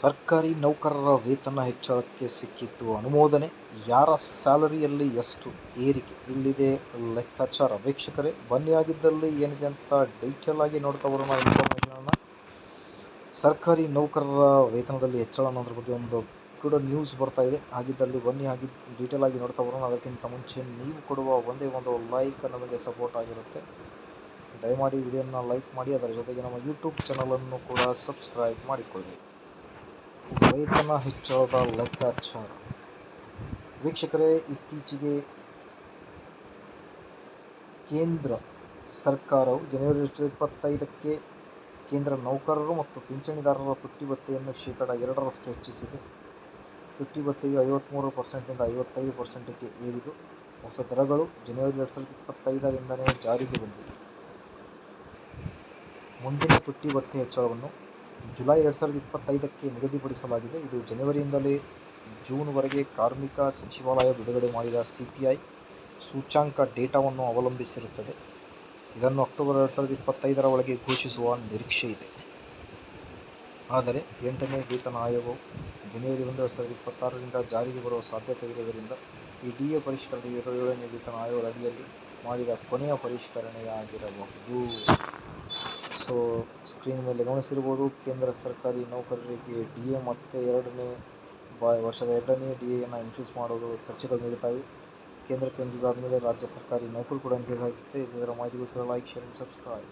ಸರ್ಕಾರಿ ನೌಕರರ ವೇತನ ಹೆಚ್ಚಳಕ್ಕೆ ಸಿಕ್ಕಿದ್ದು ಅನುಮೋದನೆ. ಯಾರ ಸ್ಯಾಲರಿಯಲ್ಲಿ ಎಷ್ಟು ಏರಿಕೆ? ಇಲ್ಲಿದೆ ಲೆಕ್ಕಾಚಾರ. ವೀಕ್ಷಕರೇ, ಬನ್ನಿ ಆಗಿದ್ದಲ್ಲಿ ಏನಿದೆ ಅಂತ ಡೀಟೇಲ್ ಆಗಿ ನೋಡ್ತಾ ಬರೋಣ ಸರ್ಕಾರಿ ನೌಕರರ ವೇತನದಲ್ಲಿ ಹೆಚ್ಚಳ ಅನ್ನೋದ್ರ ಬಗ್ಗೆ ಒಂದು ಕೂಡ ನ್ಯೂಸ್ ಬರ್ತಾ ಇದೆ. ಹಾಗಿದ್ದಲ್ಲಿ ಬನ್ನಿ ಆಗಿ ಡೀಟೇಲ್ ಆಗಿ ನೋಡ್ತಾ ಬರೋಣ. ಅದಕ್ಕಿಂತ ಮುಂಚೆ ನೀವು ಕೊಡುವ ಒಂದೇ ಒಂದು ಲೈಕ್ ನಮಗೆ ಸಪೋರ್ಟ್ ಆಗಿರುತ್ತೆ. ದಯಮಾಡಿ ವಿಡಿಯೋನ ಲೈಕ್ ಮಾಡಿ, ಅದರ ಜೊತೆಗೆ ನಮ್ಮ ಯೂಟ್ಯೂಬ್ ಚಾನಲನ್ನು ಕೂಡ ಸಬ್ಸ್ಕ್ರೈಬ್ ಮಾಡಿಕೊಳ್ಳಿ. ವೇತನ ಹೆಚ್ಚಳದ ಲೆಕ್ಕಾಚಾರ. ವೀಕ್ಷಕರೇ, ಇತ್ತೀಚೆಗೆ ಕೇಂದ್ರ ಸರ್ಕಾರವು ಜನವರಿ ಇಪ್ಪತ್ತೈದಕ್ಕೆ ಕೇಂದ್ರ ನೌಕರರು ಮತ್ತು ಪಿಂಚಣಿದಾರರ ತುಟ್ಟಿ ಭತ್ತೆಯನ್ನು ಶೇಕಡ ಎರಡರಷ್ಟು ಹೆಚ್ಚಿಸಿದೆ. ತುಟ್ಟಿ ಭತ್ತೆಯು ಐವತ್ತ್ಮೂರು ಪರ್ಸೆಂಟಿಂದ ಐವತ್ತೈದು ಪರ್ಸೆಂಟ್ಗೆ ಏರಿದು, ಹೊಸ ದರಗಳು ಜನವರಿ ಎರಡು ಸಾವಿರದ ಇಪ್ಪತ್ತೈದರಿಂದಲೇ ಜಾರಿಗೆ ಬಂದಿವೆ. ಮುಂದಿನ ತುಟ್ಟಿ ಭತ್ಯೆ ಹೆಚ್ಚಳವನ್ನು ಜುಲೈ ಎರಡು ಸಾವಿರದ ಇಪ್ಪತ್ತೈದಕ್ಕೆ ನಿಗದಿಪಡಿಸಲಾಗಿದೆ. ಇದು ಜನವರಿಯಿಂದಲೇ ಜೂನ್ವರೆಗೆ ಕಾರ್ಮಿಕ ಸಚಿವಾಲಯ ಬಿಡುಗಡೆ ಮಾಡಿದ ಸಿಪಿಐ ಸೂಚ್ಯಂಕ ಡೇಟಾವನ್ನು ಅವಲಂಬಿಸಿರುತ್ತದೆ. ಇದನ್ನು ಅಕ್ಟೋಬರ್ ಎರಡು ಸಾವಿರದ ಇಪ್ಪತ್ತೈದರ ಒಳಗೆ ಘೋಷಿಸುವ ನಿರೀಕ್ಷೆ ಇದೆ. ಆದರೆ ಎಂಟನೇ ವೇತನ ಆಯೋಗವು ಜನವರಿ ಒಂದು ಎರಡು ಸಾವಿರದ ಇಪ್ಪತ್ತಾರರಿಂದ ಜಾರಿಗೆ ಬರುವ ಸಾಧ್ಯತೆ ಇರುವುದರಿಂದ ಈ ಡಿ ಎ ಪರಿಷ್ಕರಣೆಯು ಏಳನೇ ವೇತನ ಆಯೋಗದ ಅಡಿಯಲ್ಲಿ ಮಾಡಿದ ಕೊನೆಯ ಪರಿಷ್ಕರಣೆಯಾಗಿರಬಹುದು. ಸೊ ಸ್ಕ್ರೀನ್ ಮೇಲೆ ಗಮನಿಸಿರ್ಬೋದು ಕೇಂದ್ರ ಸರ್ಕಾರಿ ನೌಕರರಿಗೆ ಡಿ ಎ ಮತ್ತು ಎರಡನೇ ಬಾ, ವರ್ಷದ ಎರಡನೇ ಡಿ ಎಯನ್ನು ಇನ್ಕ್ರೀಸ್ ಮಾಡೋದು ಚರ್ಚೆಗಳು ನಡೀತಾವೆ ಕೇಂದ್ರಕ್ಕೆ ಇನ್ಕ್ರೀಸ್ ಆದಮೇಲೆ ರಾಜ್ಯ ಸರ್ಕಾರಿ ನೌಕರು ಕೂಡ ಇನ್ಕ್ರೀಸ್ ಆಗುತ್ತೆ ಇದರ ಮಾಹಿತಿಗೋಸ್ಕರ ಲೈಕ್ ಶೇರ್ ಆ್ಯಂಡ್ ಸಬ್ಸ್ಕ್ರೈಬ್